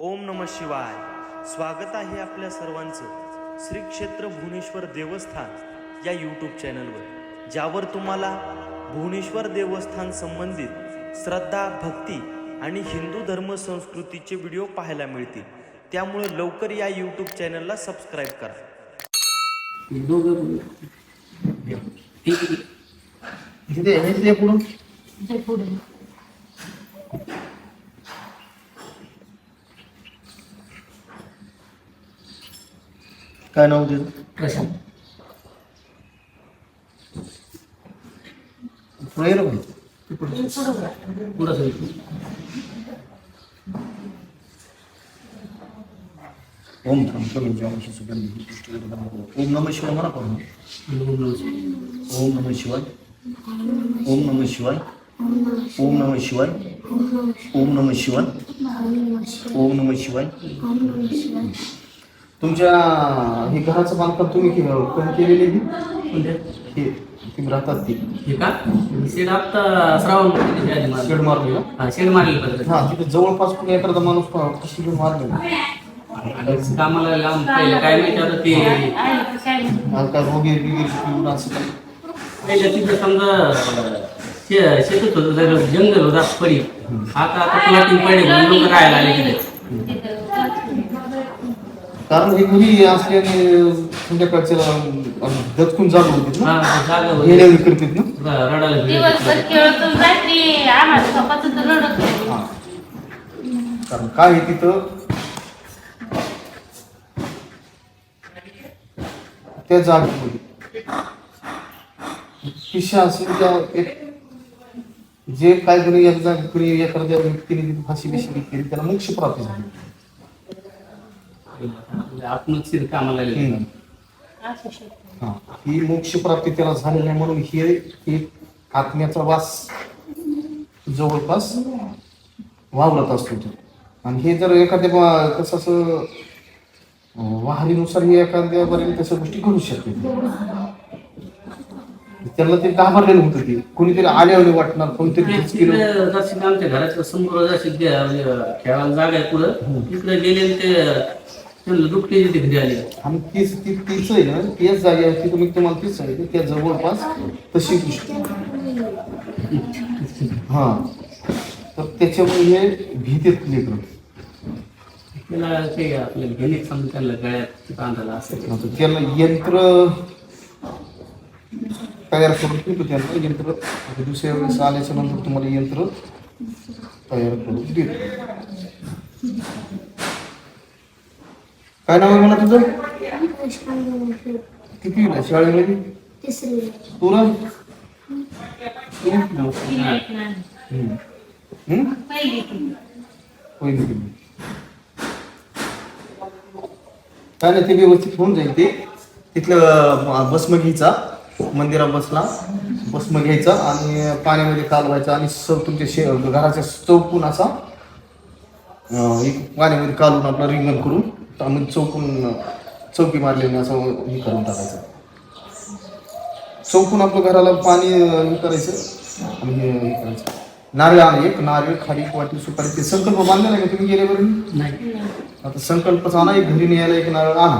ओम नम शिवाय. स्वागत आहे आपल्या सर्वांचं श्री क्षेत्र भुवनेश्वर देवस्थान या यूट्यूब चॅनलवर ज्यावर तुम्हाला भुवनेश्वर देवस्थान संबंधित श्रद्धा भक्ती आणि हिंदू धर्म संस्कृतीचे व्हिडिओ पाहायला मिळतील. त्यामुळे लवकर या यूट्यूब चॅनलला सबस्क्राईब करा दोघं ठीक आहे. तिथे हे ते पुढून ते पुढे काय नाव त्याचं प्रशांत पुढे गेलं पाहिजे ते पुढे बघा. पुढं सगळं. ओम थांब कमी जेवणाची सुगंधी पुष्टी ओम नम शिवाय म्हणा करू ओम नमः शिवाय. ओम नम शिवाय ओम नम शिवाय ओम नम शिवाय ओम नम शिवाय ओम नम शिवाय तुमच्या हे घराचं बांधकाम तुम्ही के- कधी केलेले हे कोणत्या? हे तुम्ही राहतात ती. हे का? शेड आता श्रावण. शेड मारली का? हा शेड मारलेलं पाहिजे हा तिथे जवळपास कुणी एखादा माणूस कशी आणि कामाला लांब पहिले काय माहिती आता ते काय रोगी बिगी असं पहिलं तिथं समजा शे- शेतात होतं जंगल होता पडी आता आता प्लॉटिंग पडे म्हणून लोक राहायला आले तिथं कारण हे घरी असल्याने संध्याकाळच्या दचकून चालू होते ना हा जागा होती. येण्यावी करतात ना र- रडायला गेले. दिवसभर खेळतून रात्री आम्हाला स्वतःच तर रडत नाही. हा. कारण काय आहे तिथं त्या जागेमध्ये पिशा असेल त्या एक जे काय कोणी एक जागी कोणी एखाद्या व्यक्तीने तिथे फाशी बिशी केली त्याला मोक्ष प्राप्ती झाली म्हणजे आपणच तिथे कामाला गेले हम्म. असू शकतं. हा. ही मोक्ष प्राप्ती त्याला झालेली नाही म्हणून हे एक आत्म्याचा वास जवळपास वावरत असतो तो आणि हे जर एखाद्या बा- कसं असं अं, वाहरीनुसार हे एखाद्या बऱ्याने तशा गोष्टी घडू शकते त्याला ते घाबरलेलं होतं ते कोणीतरी आल्यावर वाटणार कोणीतरी हेच केलं तिकडे जाशील आमच्या घराच्या समोर जाशील ते म्हणजे खेळायला जागा आहे पुढं तिकडे गेले आणि ते त्यांना आली. आणि तीच ती तीच आहे ना त्याच जागेवरती तुम्ही तुम्हाला तीच सांगितलं त्या जवळपास तशी गोष्ट. हा. तर त्याच्यामुळे भीतीत लेकर त्याला ते आपल्याला घेणे समजा त्यांना गळ्यात बांधायला असेल आता त्याला यंत्र तयार करून देतो त्यांना यंत्र आता दुसऱ्या वेळेस आल्याच्यानंतर तुम्हाला यंत्र तयार करून देतो. काय नाव आहे मला तुझं? किती शाळेमध्ये? तुला? होईल काय नाही ते व्यवस्थित होऊन जाईल ते. तिथलं भस्म घ्यायचा. मंदिरात बसला. भस्म घ्यायचा आणि पाण्यामध्ये कालवायचा आणि सब तुमच्या शे घराच्या चौकून असा एक पाण्यामध्ये कालून आपला रिंगण करून त्यामध्ये चौकून चौकी मारलेली असं हे करून टाकायचं. चौकून आपलं घराला पाणी हे करायचं आणि हे हे करायचं. नारळ आणि एक नारळ खाली वाटी सुपारी ते संकल्प बांधलेला आहे का तुम्ही गेल्यावर नाही. आता संकल्पच आणा एक घरी न्यायला एक नारळ आणा.